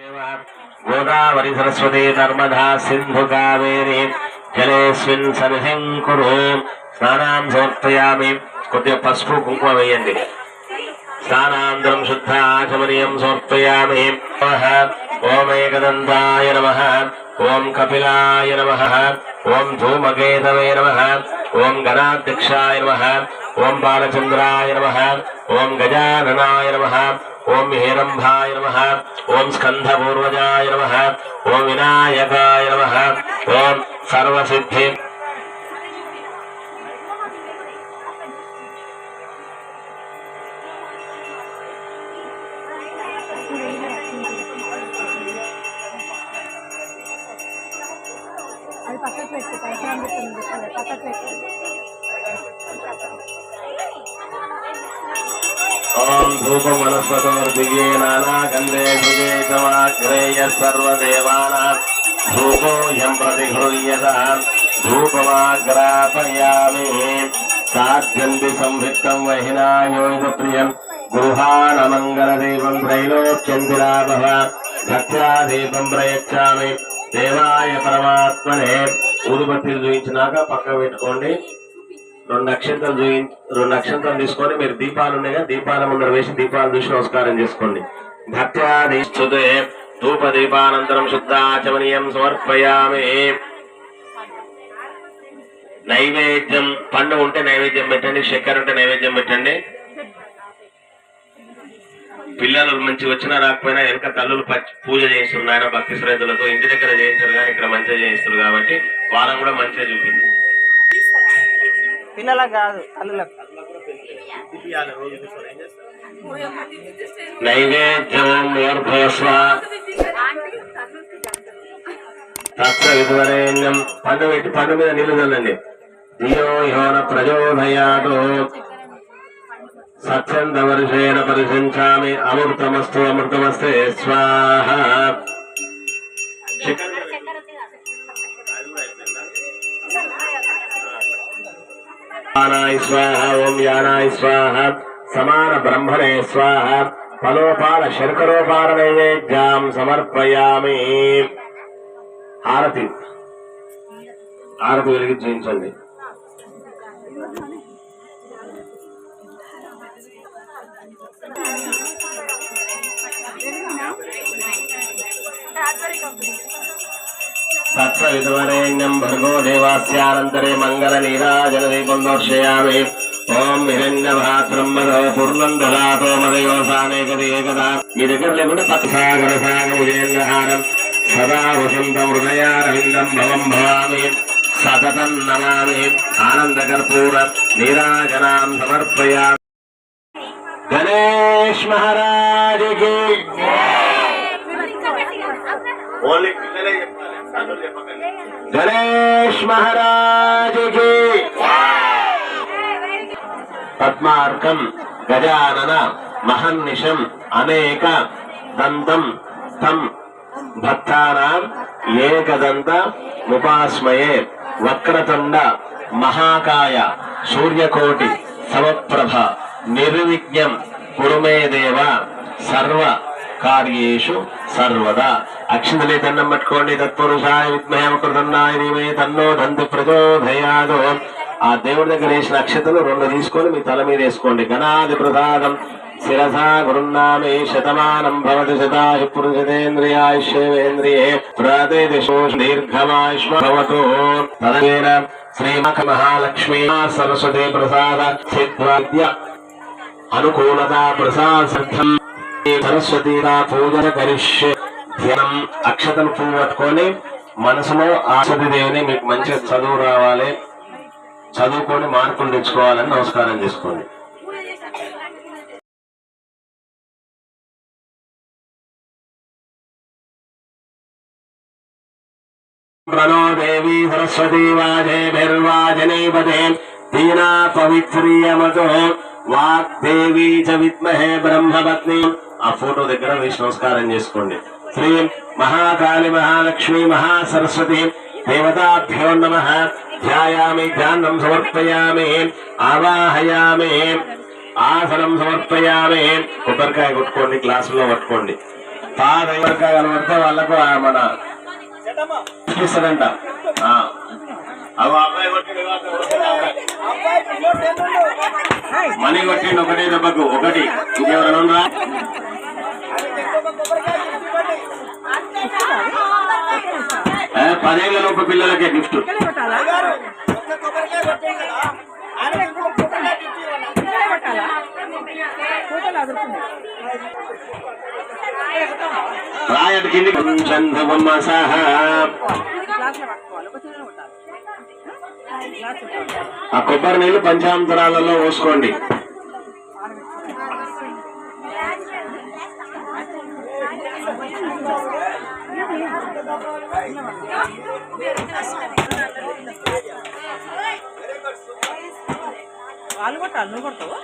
గోదావరి సరస్వతి నర్మదా సింధు కావేరి జలేస్మిన్ సరిహిం కురు. స్నానాం సమర్పయామి. కొద్దిగా పసుపు కుంకుమ వేయండి. స్నానాంతరం శుద్ధ ఆచమనీయం సమర్పయామి. నమః. ఓం ఏకదంతాయ నమ. ఓం కపిలాయ నమ. ఓం ధూమకేతవే నమ. ఓం గణాధ్యక్షాయ నమ. ఓం బాలచంద్రాయ నమ. ఓం గజాననాయ నమ. ఓం హేరంభాయ నమ ఓం స్కంధపూర్వజాయ నమ ఓం వినాయకాయ నమ ఓం సర్వసిద్ధి అది పక్కకు పెట్టు పైకి అందుతుంది పక్కకు పెట్టు. ఓం ధూపం వనస్పతోర్దిగే నానాగంధే భుజే సమాగ్రేయ సర్వదేవానా ధూపోయం ప్రతిగృహ్యత ధూపమాగ్రాపయామి సాధ్యంతి సంవిత్తం వహినాయోగ ప్రియం గృహాణమంగళదీపం త్రైలోక్యంతిరాభవ భక్త్యా దీపం ప్రయచ్చామి దేవాయ పరమాత్మనే ఊదుబత్తిలు చూపించినాక పక్క పెట్టుకోండి రెండు నక్షత్రాలు చూయి రెండు నక్షత్రాలు తీసుకొని మీరు దీపాలు ఉన్నాయి దీపాల ముందర వేసి దీపాలు చూసి నమస్కారం చేసుకోండి. భక్త్యాధిష్ఠుతే ధూప దీపానంతరం శుద్ధాచమనీయం సమర్పయామి. నైవేద్యం పండు ఉంటే నైవేద్యం పెట్టండి చక్కెర ఉంటే నైవేద్యం పెట్టండి. పిల్లలు మంచి వచ్చినా రాకపోయినా వెనక తల్లులు పూజ చేస్తున్నారు భక్తి శ్రద్ధలతో ఇంటి దగ్గర చేయించారు కానీ ఇక్కడ మంచిగా చేయిస్తారు కాబట్టి వాళ్ళని కూడా మంచిగా చూపింది. పిల్లలకు కాదు తల్లులకు నైవేద్యం మూర్భస్వ తత్వ విధువరేణ్యం పండు పెట్టి పండు మీద నీళ్ళు చల్లండి యోన సత్యంత వర్షేణ పరిశంచామి అమృతమస్తు అమృతమస్తే. స్వాహ. యానాయ స్వాహ ఓం యానాయ స్వాహ సమాన బ్రహ్మణే స్వాహ ఫలోపాల శర్కరోపాల నైవేద్యాం సమర్పయామి హారతి హారతి వెలిగించండి तत्सवितुवरेण्यं भर्गो देवास्यानन्तरे मङ्गलनीराजनदीपं दर्शयामि ॐ हिरण्यभात्रं मदो पूर्णं ददातो मदयोसानेकति एकदा निरगुणपक्षागरसागमुजेन्द्रहारं सदा वसन्तहृदयारविन्दं भवं भवामि। सततं नमामि। आनन्दकर्पूर नीराजनां समर्पयामि। गणेश महाराज की। ओनली గణేష్ మహారాజుకి. పద్మార్కం గజానన మహర్నిశం అనేక దంతం తం. భక్తానాం ఏకదంత ముపాస్మయే వక్రతుండ మహాకాయ సూర్యకోటి సమప్రభ నిర్విఘ్నం కురుమే దేవ సర్వ. కార్యేషు సర్వదా. అక్షింతలే దండం పట్టుకోండి తత్పురుషాయ విద్మహే కృతన్నాయ ధీమే తన్నో దంతు ప్రచోదయాదో ఆ దేవుడి దగ్గర వేసిన అక్షతలు రెండు తీసుకొని మీ తల మీద వేసుకోండి. గణాది ప్రసాదం. శిరసా గురున్నామే శతమానం భవతి శతాయు పురుషేంద్రియాయుష్యేంద్రియే ప్రతిదిశో దీర్ఘమాయుష్మ తదేన శ్రీమఖ మహాలక్ష్మీ సరస్వతి ప్రసాద సిద్ధ్వాద్య అనుకూలత ప్రసాద సరస్వతి పూజన కరిష్య ధ్యానం అక్షతలు పువ్వు పట్టుకొని మనసులో ఆసతి దేవుని మీకు మంచిగా చదువు రావాలి. చదువుకొని మార్కులు తెచ్చుకోవాలని నమస్కారం చేసుకోండి. ప్రణో దేవి సరస్వతి వాజేభిర్వాజనేపదే దీనా పవిత్రియమతో. వాగ్దేవి చ విద్మహే బ్రహ్మపత్ని. ఆ ఫోటో దగ్గర వేసి నమస్కారం చేసుకోండి. శ్రీ మహాకాళి మహాలక్ష్మి మహాసరస్వతి దేవతాభ్యో నమ. ధ్యాయామి ధ్యానం సమర్పయామి ఆవాహయామి ఆసనం సమర్పయామి. కొబ్బరికాయ కొట్టుకోండి గ్లాసులో పట్టుకోండి. పాద ఎవరికా కనబడితే వాళ్ళకు మన అబ్బాయి మనీ కొట్టిండు. ఒకటి దెబ్బకు ఒకటి. ఇంకెవరైనా ఉందా పదేళ్ళ లోపు పిల్లలకే గిఫ్ట్. ఇక్కడే రాయటి కింది కొంచెం సహా. ఆ కొబ్బరి నీళ్ళు పంచాంతరాలలో పోసుకోండి. వాళ్ళు కొట్టాలి నువ్వు కొడతావు?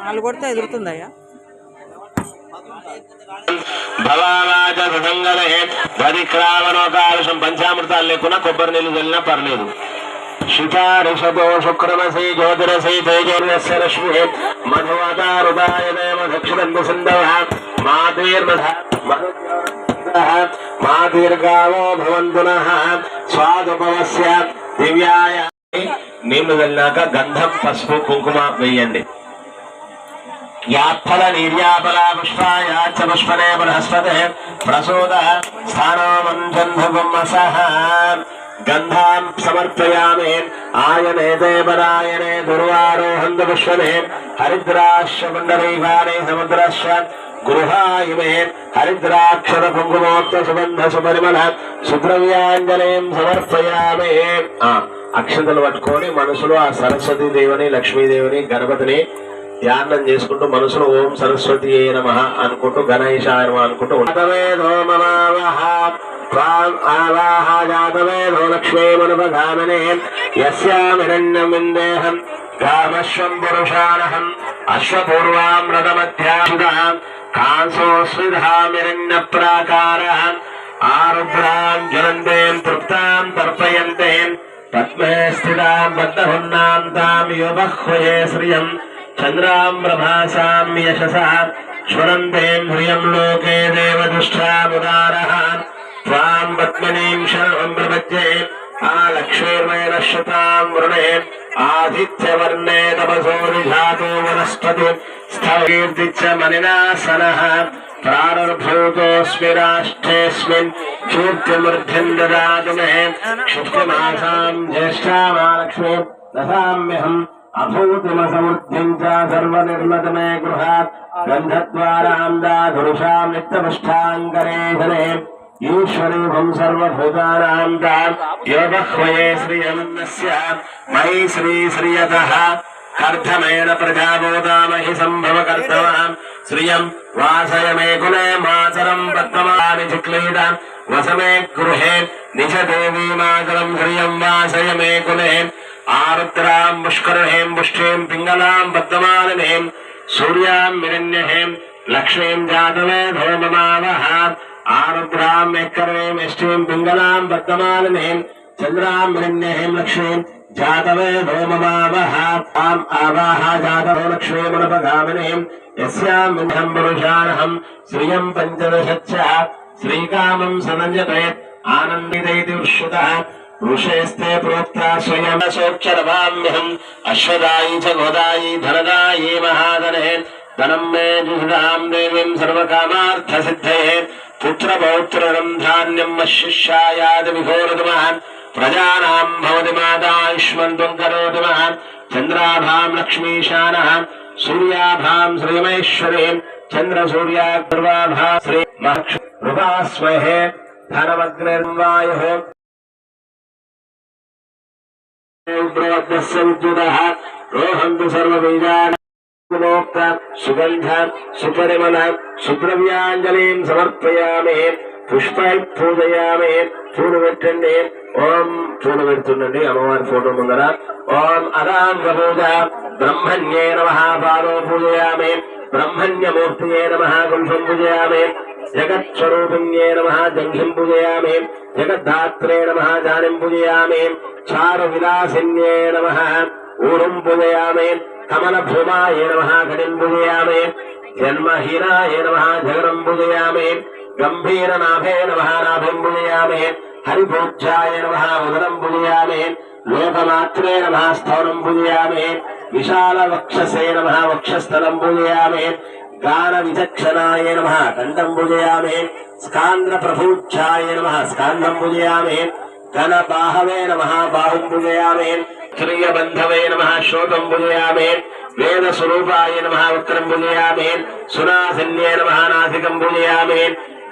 వాళ్ళు కొడితే ఎదురుతుందయ్యా. భవారాజ సదంగరే దరిక్రావణోకాలుషం పంచామృతాలు లేకున్నా కొబ్బరి నీళ్ళు చల్లినా పర్లేదు. శిఖ శుక్రమసి జ్యోతిరసి తేజోర్యస్య రశ్మి మధువతారుదాయ దేవ దక్షిణందు సింధవ మాతీర్మధ మాతీర్గావో భవంతునః స్వాదుపవస్య దివ్యాయ. నీళ్ళు చల్లినాక గంధం పసుపు కుంకుమ వేయండి. యాత్ఫల నిర్యాపలా పుష్పాయ పుష్పనే బృహస్పతే ప్రసూద స్థానమంజన్భుమసః గంధాం సమర్పయామి ఆయనే దేవరాయనే దుర్వారోహంతు పుష్పనే హరిద్రాశ్వ పుండరీకానే సముద్రశ్వ గృహాయిమే హరిద్రాక్షర కుంకుమోక్త సుగంధ సుపరిమళ సుద్రవ్యాంజలేం సమర్పయామి అక్షతలు పట్టుకొని మనసులో ఆ సరస్వతీ దేవిని లక్ష్మీదేవిని గణపతిని ధ్యానం చేసుకుంటూ మనసులో ఓం సరస్వతి ఏ నమ అనుకుంటూ గణేశాయ నమః అనుకుంటూ జాతవేదో మమావహ. త్వాం ఆవాహ లక్ష్మీమనుపధామనే యస్యామిరణ్యమిందేహం గామశ్వం పురుషానహం అశ్వపూర్వామృతమధ్యాం కాంసోస్విధామిరణ్య ప్రాకార ఆరుద్రాం జ్వలంతేం తృప్తాం తర్పయంతేం పద్మే స్థితాం బద్ధహున్నాం తాం యువహ్వయే శ్రియం चन्द्राम्रभासां यशसा स्वनन्दे ह्रियं लोके देवदुष्टामुदारः। त्वां प्रपद्ये आदित्यवर्णे तपसो निधातो वनस्पति स्थवीर्ति च मनिनासनः प्रारभूतोऽस्मि राष्ट्रेऽस्मिन् कीर्तिमृद्धिम् ज्येष्ठा मे क्षुप्तिमासाम् అభూతిమసమృద్ధిం చ సర్వనిర్మత గృహాత్. గంధద్వారాం దాధురుషాం నిత్యపుష్టాంగరేధనే ఈశ్వరీభం సర్వభూతానాం యోగహ్వయే శ్రియమన్నస్య మయి శ్రీ శ్రియతః. కర్ధమేన ప్రజాభూతామహి సంభవ కర్తవాం శ్రియం వాసయ మే కులే మాతరం పద్మమాని చిక్లీడ వసమే గృహే నిజ దేవీ శ్రియం వాసయ కులే ఆరుద్రాం పుష్కరణేం పుష్ఠేం పింగళాం పద్మమాలినీం సూర్యాం మిరణ్యహేం లక్ష్మీం జాతవే ధోమమావహ ఆరుద్రాం ఎక్కరేం ఎష్టీం పింగళాం పద్మమాలినీం చంద్రాం మిరణ్యహేం లక్ష్మీం జాతవే ధోమమావహ ఆం ఆవాహ జాతవో లక్ష్మీమునపగామినీం యస్యాం మిథం పురుషానహం శ్రియం పంచదశచ్చ శ్రీకామం సనంజతే ఆనందితైతి ఉష్యుతః ऋषेस्ते प्रोक्ता स्वयं सोक्षरवाम्यहम् अश्वदायी च गोदायि धनदायि महाधने धनम् मे जुषाम् देवीम् सर्वकामार्थसिद्धये। पुत्रपौत्ररम् धान्यम् अशिष्यायाद विघोरतु महान् प्रजानाम् भवति मातायुष्मन्तुम् करोतु महान् चन्द्राभाम् लक्ष्मीशानः। सूर्याभाम् श्रीमहेश्वरीम् चन्द्रसूर्या गर्वाभा श्रीमक्ष रूपास्महे धनमग्निर्वायुः। రోహంతు సర్వబీజాన్ సుగంధ సుపరిమళ సుద్రవ్యాంజలిం సమర్పయామే పుష్పాయి పూజయామే పూలు పెట్టండి ఓం చూడు పెడుతుండండి అమ్మవారి ఫోటో ముందర ఓం అదాంగ పూజ బ్రహ్మణ్యే నమ పాదో పూజయామి బ్రహ్మణ్యమూర్తియే నమ గుంసం పూజయామి జగత్స్వరూపిణ్యే నమ జంఘిం పూజయామి జగద్ధాత్రే నమ జానిం పూజయామి చారు విలాసిన్యే నమ ఊరుం పూజయామి కమల భూమాయే నమ గణిం పూజయామి జన్మహీనాయే నమ జగనం పూజయామి గంభీర నాభే నమ నాభిం పూజయామి హరిభోజ్యాయ నమ ఉదరం పూజయామి లోకమాత్రే నమ స్థౌరం పూజయామి విశాల వక్షసే నమ వక్షస్థలం పూజయామి గాన విచక్షణాయ నమ. కంఠం భుజయామే స్కాంద్ర ప్రభూక్షాయ నమ. స్కాంధం భుజయామే ఘన బాహవే నమ. బాహుం భుజయామే పూజయామి శ్రీయబంధవే నమ. శోకం భుజయామే వేద స్వరూపాయ నమ. ఉత్తరం భుజయామే సునాసన్యే నమ. నాసికం భుజయామే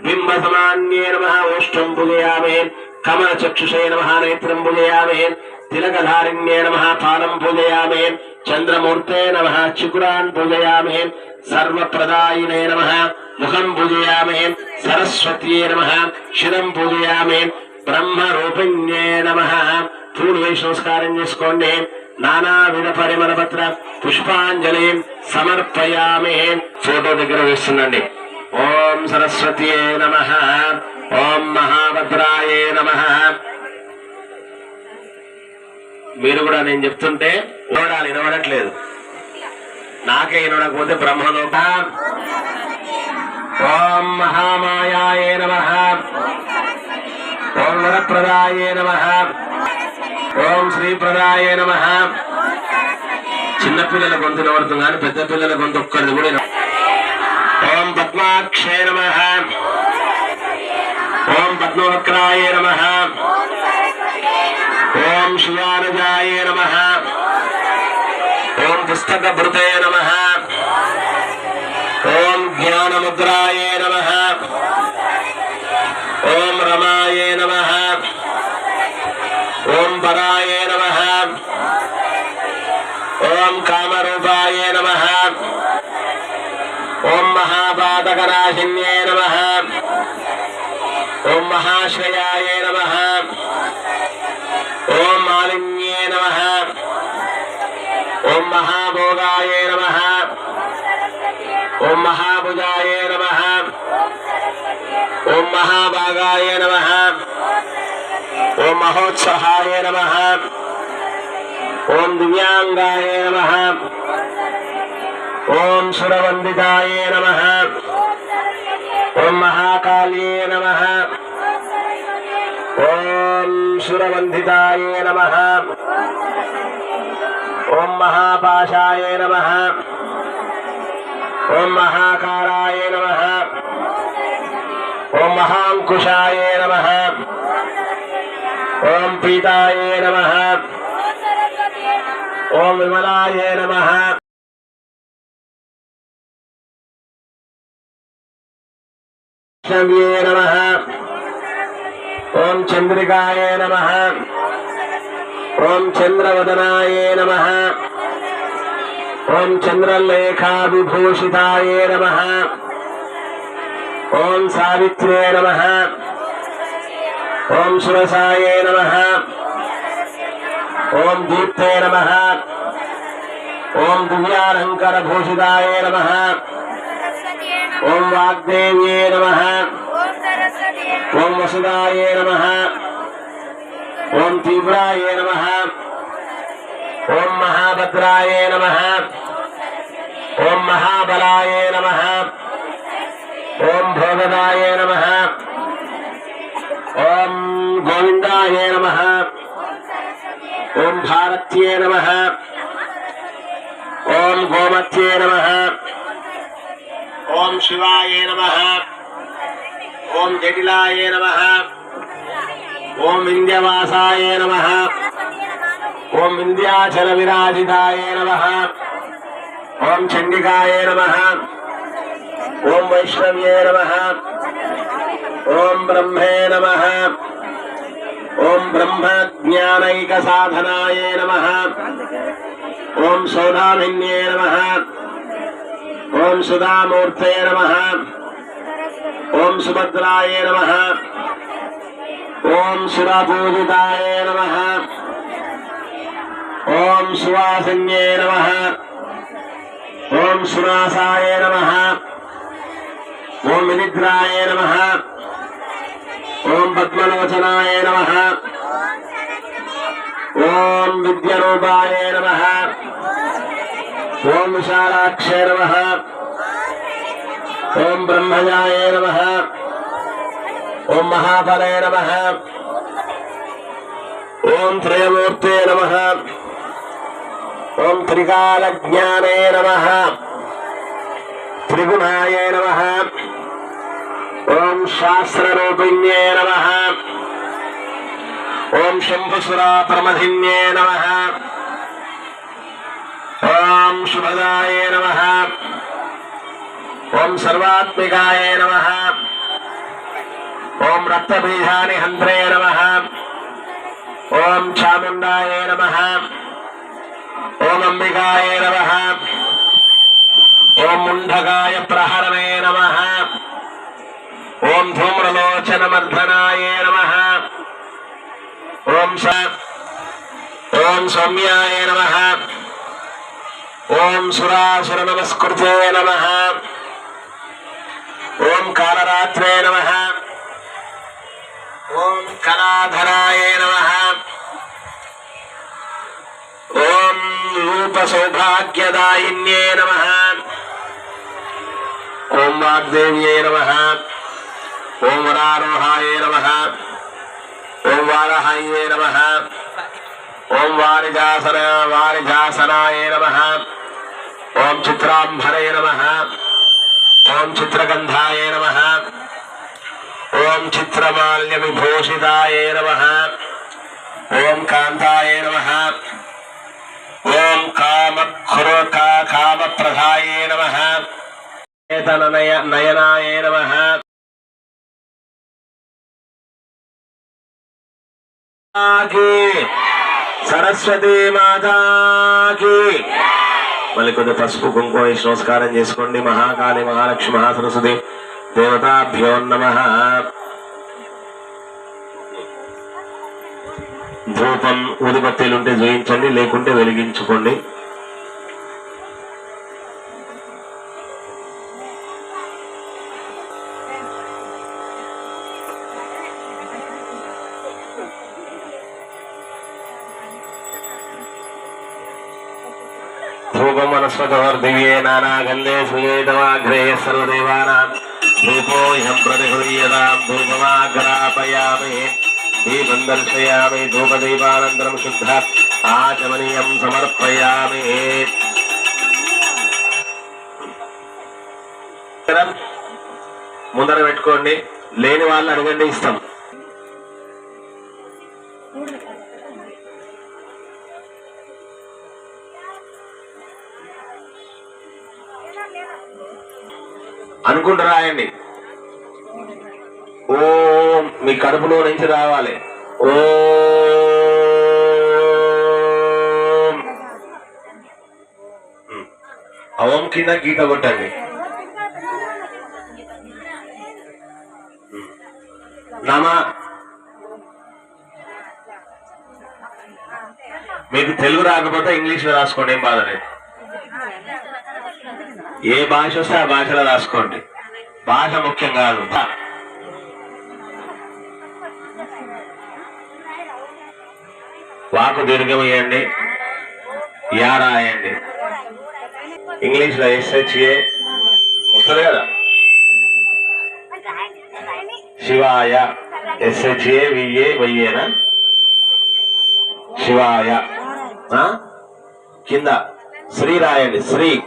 బింబ సమాన్యే నమ. ఓష్టం భుజయామే కమల చక్షుషే నమ. నేత్రం భుజయామే తిలకధారిణ్యే నమ పాదం పూజయామే చంద్రమూర్తే నమ చికురాన్ పూజయామే సర్వప్రదాయినే నమ ముఖం పూజయామే సరస్వత్యే నమ శిరం పూజయామే బ్రహ్మ రూపిణ్యే నమ పూలు వేసి నమస్కారం చేసుకోండి నానావిధ పరిమళ పత్ర పుష్పాంజలి సమర్పయామే ఫోటో దగ్గర వేస్తుందండి ఓం సరస్వత్యే నమ ఓం మహాభద్రాయే నమ మీరు కూడా నేను చెప్తుంటే వినడాలి వినబడట్లేదు. నాకే వినడకపోతే బ్రహ్మలోక. ఓం మహామాయాయే నమ. ఓం వరప్రదాయే నమ. ఓం శ్రీప్రదాయే నమ. చిన్నపిల్లల గొంతు నవడుతుంది కానీ పెద్ద పిల్లల గొంతు ఒక్కరిది కూడా ఓం పద్మాక్షే నమ. ఓం పద్మవక్రాయ నమ. ఓం శివానుజాయ నమ ఓం పుస్తక భృతే నమ ఓం జ్ఞానముద్రాయ నమ ఓం రమాయ నమ ఓం పరాయ నమ ఓం కామరూపాయ నమ ఓం మహాపాతకనాశిన్యే నమ ఓం మహాశ్రయాయ నమ ఓం మాలిన్యే నమ ఓం మహాభోగాయ నమ ఓం మహాభుజాయ నమ ఓం మహాభాగాయ నమ ఓం మహోత్సహాయ నమ ఓం దివ్యాంగాయ నమ ఓం సురవందితాయ నమ ఓం మహాకాళ్యే నమ ఓం సురవందితాయ నమ ఓం మహాపాశాయ నమ ఓం మహాకారాయ నమ ఓం మహాంకుశాయ నమ ఓం పీతాయ నమ ఓం విమలాయ నమ వైష్ణవ్యే నమ ఓం చంద్రికాయ నమ ఓం చంద్రవదనాయ నమ ఓం చంద్రలేఖావిభూషితాయ నమ ఓం సావిత్రే నమ ఓం సురసాయ నమ ఓం దీప్తే నమ ఓం దివ్యాలంకరభూషితాయ నమ ఓం వాగ్దేవ్యే నమ ఓం వసుదాయ నమ. ఓం తీవ్రాయ నమ. ఓం మహాభద్రాయ నమ. ఓం మహాబలాయ నమ. ఓం భోగదాయ నమ. ఓం గోవిందాయ నమ. ఓం భారత్యే నమ. ఓం గోమత్యే నమ. ఓం శివాయ నమ. ఓం జటిలాయ నమ ఓం వింధ్యవాసాయ నమ ఓం వింధ్యాచల విరాజితాయ నమ ఓం చండికాయ నమ ఓం వైష్ణవ్యే నమ ఓం బ్రహ్మే నమ ఓం బ్రహ్మ జ్ఞానైక సాధనాయ నమ ఓం సౌదామిన్యే నమ ఓం సుధామూర్తే నమ ఓం సుభద్రాయ నమ ఓం సురపూజితాయ నమ ఓం సువాసన్యే నమ ఓం సునాసాయ నమ ఓం వినిద్రాయ నమ ఓం పద్మలోచనాయ నమ ఓం విద్యరూపాయ నమ ఓం విశాలాక్షే నమ ఓం బ్రహ్మజాయ నమ. ఓం మహాఫలే నమ. ఓం త్రయమూర్తే నమ. ఓం త్రికాలజ్ఞానే నమ. త్రిగుణాయ నమ. ఓం శాస్త్రరూపిణ్యే నమ. ఓం శంభుసురా ప్రమధిన్యే నమ. ఓం శుభదాయ నమ ఓం సర్వాత్మికాయ నమ ఓం రక్తబీజాని హంత్రే నమ ఓం చాముండాయ నమ ఓం అంబికాయ నమ ఓం ముండకాయ ప్రహరణే నమ ఓం ధూమ్రలోచనమర్ధనాయ నమ ఓం స ఓం సౌమ్యాయ నమ ఓం సురాసుర నమస్కృతే నమ ఓం కాలరాత్రే నమ ఓం కళాధరాయ నమ ఓం రూప సౌభాగ్యదాయిన్యే నమ ఓం వాగ్దేవ్యే నమ ఓం వరారోహాయ నమ ఓం వారహాయే నమ ఓం వారిజాసన వారిజాసనాయ నమ ఓం చిత్రాంబరే నమ ఓం చిత్రగంధాయ నమ ఓం చిత్రమాల్య విభూషితాయ నమ ఓం కాంతాయ నమ ఓం కామ కామప్రదాయ నమ నయ నయనాయ నమ సరస్వతి మాతాకి మళ్ళీ కొద్ది పసుపు కుంకుమ వేసి నమస్కారం చేసుకోండి. మహాకాళి మహాలక్ష్మి మహాసరస్వతి దేవతాభ్యో నమ. ధూపం ఊదిబత్తీలు ఉంటే జోయించండి లేకుంటే వెలిగించుకోండి. ధూపం వనస్పతవర్దివ్యే నానాగంధే సుయేతమాగ్రే సర్వదేవానాం ధూపోహం ప్రతిహృయ్యతాం ధూపమాగ్రాపయామి దీపం దర్శయామి ధూపదీపానంతరం శుద్ధ ఆచమనీయం సమర్పయామి ముందర పెట్టుకోండి. లేని వాళ్ళు అడగండి ఇస్తాం అనుకుంటూ రాయండి. ఓం మీ కడుపులో నుంచి రావాలి. ఓం. అవం ఓం కింద గీత కొట్టండి. నమ. మీకు తెలుగు రాకపోతే ఇంగ్లీష్లో రాసుకోండి ఏం బాధ లేదు. ఏ భాష వస్తే ఆ భాషలో రాసుకోండి. భాష ముఖ్యం కాదు. వాకు దీర్ఘమయ్యండి. యారాయండి. యా రాయండి ఇంగ్లీష్లో ఎస్హెచ్ఏ వస్తుంది కదా? శివాయ. ఎస్హెచ్ఏ విఏ వైఏనా శివాయ. కింద. శ్రీ రాయండి శ్రీ.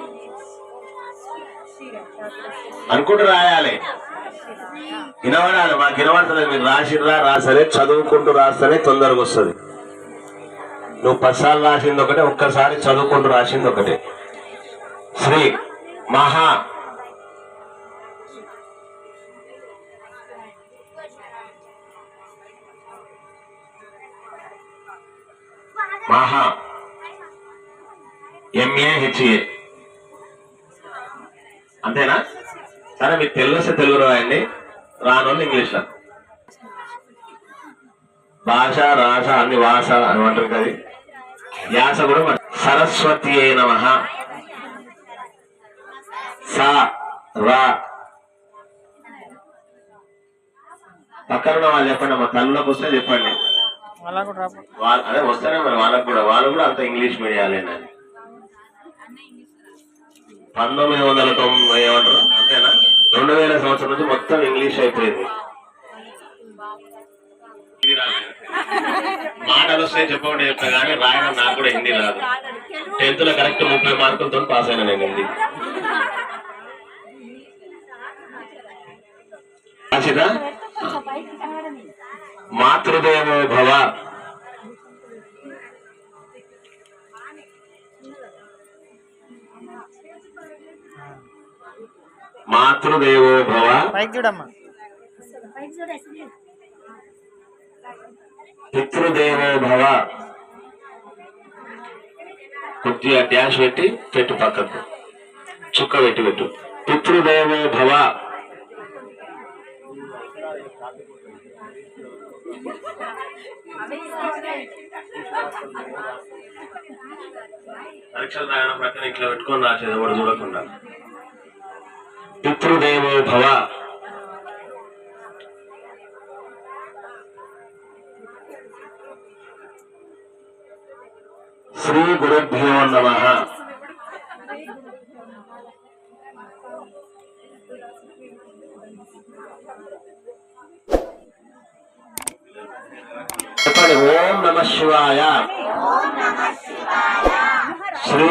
అనుకుంటూ రాయాలి. వినవడాలి మాకు వినబడుతుంది. మీరు రాసిర్రా రాసరే చదువుకుంటూ రాస్తేనే తొందరగా వస్తుంది. నువ్వు పసాలు రాసింది ఒకటే ఒక్కసారి చదువుకుంటూ రాసింది ఒకటే. శ్రీ మహా మహా ఎంఏహెచ్ఏ అంతేనా? సరే మీకు తెలుగు తెలుగు రాయండి రాను ఇంగ్లీష్లో భాష రాష అన్ని వాస అని అంటారు కదా. యాస కూడా సరస్వతి సరస్వతి నమ. స రా. పక్కన వాళ్ళు చెప్పండి మా తల్లిలోకి వస్తే చెప్పండి. వాళ్ళ అదే వస్తేనే మరి వాళ్ళకు కూడా. వాళ్ళు కూడా అంత ఇంగ్లీష్ మీడియాలేనండి పంతొమ్మిది వందల తొంభై ఏమంటారు? రెండు వేల సంవత్సరం నుంచి మొత్తం ఇంగ్లీష్ అయిపోయింది. మాటలు వస్తే చెప్పకుండా చెప్తా కానీ రాయడం నాకు కూడా హిందీ రాదు. టెన్త్లో కరెక్ట్ ముప్పై మార్కులతో పాస్ అయినా నేను హిందీ. రాసిదా? మాతృదేవో భవ. మాతృదేవో భవ. పైకి చూడమ్మా. పితృదేవో భవ. కొద్దిగా డ్యాష్ పెట్టి పెట్టు పక్కకు. చుక్క పెట్టి పెట్టు. పితృదేవో భవ. పరీక్షలు రాయడం ప్రక్కన ఇట్లా పెట్టుకొని రాసేది ఎవరు చూడకుండా. పితృదేవో భవ శ్రీ గురుభ్యో నమ చెప్పండి ఓం నమ శివాయ శ్రీ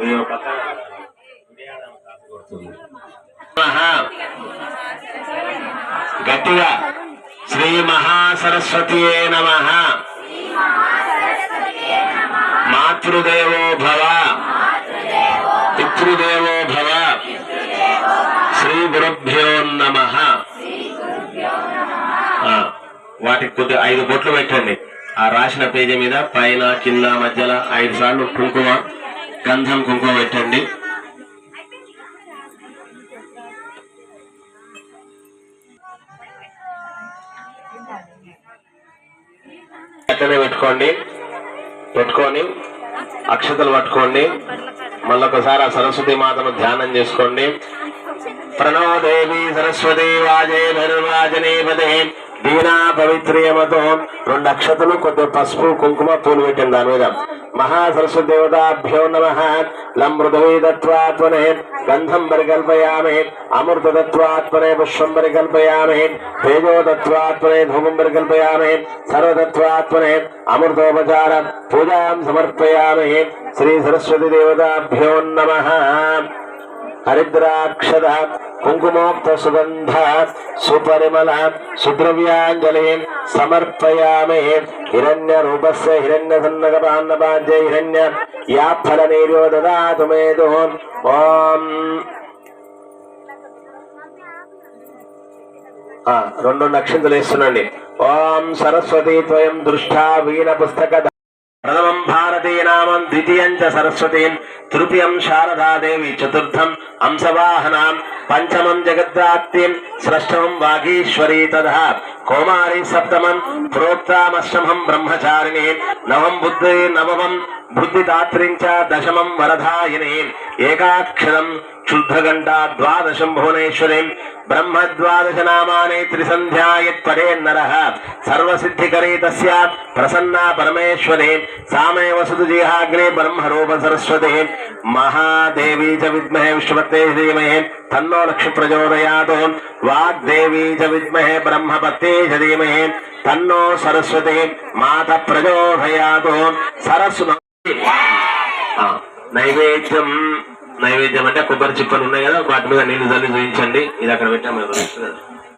మహాసరస్వతి గట్టిగా శ్రీ మహాసరస్వతి నమ. మాతృదేవో భవ. పితృదేవో భవ. శ్రీ గురుభ్యో నమ. వాటికి కొద్ది ఐదు బొట్లు పెట్టండి. ఆ రాసిన పేజీ మీద పైన కింద మధ్యలో ఐదు సార్లు కుంకుమ గంధం కుంకుమ పెట్టండి. అట్లనే పెట్టుకోండి. పెట్టుకొని అక్షతలు పట్టుకోండి. మళ్ళొకసారి ఆ సరస్వతి మాతను ధ్యానం చేసుకోండి. ప్రణోదేవి సరస్వతి వాజే ధనుర్వాజనే పదే. దీనా పవిత్రియమతో రెండు అక్షతలు కొద్ది పసుపు కుంకుమ పూలు పెట్టింది దాని మీద. మహాసరస్వతి దేవతాభ్యో నమ. లమృదవీదత్వాత్మనే గంధం పరికల్పయామే. అమృతదత్వాత్మనే పుష్పం పరికల్పయామే. తేజోదత్వాత్మనే ధూమం పరికల్పయామే. సర్వతత్వాత్మనే అమృతోపచార పూజాం సమర్పయామే. శ్రీ సరస్వతి దేవతాభ్యో నమ. హరిద్రాక్షద కుంకుమోక్త సుగంధ సుపరిమళ సుద్రవ్యాంజలి సమర్పయామే. హిరణ్య రూపస్ హిరణ్య సన్నగపాన్నపాద్య హిరణ్య యా ఫల నీరో దదాతు మేదో ఓం. రెండు నక్షంతులు వేస్తున్నాండి. ఓం సరస్వతి త్వయం దృష్టా వీణ పుస్తక ప్రథమం భారతీనామం ద్వితీయం చ సరస్వతీం తృతీయం శారదాదేవి చతుర్థం అంశవాహనాం పంచమం జగద్రాత్రిం స్రష్టమం వాగీశ్వరీ తథా కౌమారి సప్తమం ప్రోక్తామష్టమం బ్రహ్మచారిణి నవం బుద్ధి నవమం బుద్ధిదాత్రిం చ దశమం వరధాయిని ఏకాక్షరం శుద్ధగంటా ద్వాదశం భువనేశ్వరీం బ్రహ్మ ద్వాదశ నామాని త్రిసంధ్యాయత్ నర సర్వసిద్ధికరే తస్యా ప్రసన్నా పరమేశ్వరి సామేవ సుదుజిహాగ్నే బ్రహ్మరూప సరస్వతి మహాదేవీ చ విద్మహే విష్ణుపత్తే ధీమహే తన్నో లక్ష్మి ప్రచోదయాత్ వాగ్దేవీ చ విద్మహే బ్రహ్మపత్తే చ ధీమహే తన్నో సరస్వతి మాత ప్రచోదయాత్ సరస్సు నైవేద్యం నైవేద్యం అంటే కొబ్బరి చిప్పలు ఉన్నాయి కదా వాటి మీద నీళ్ళు చల్లి చూపించండి ఇది అక్కడ పెట్టాము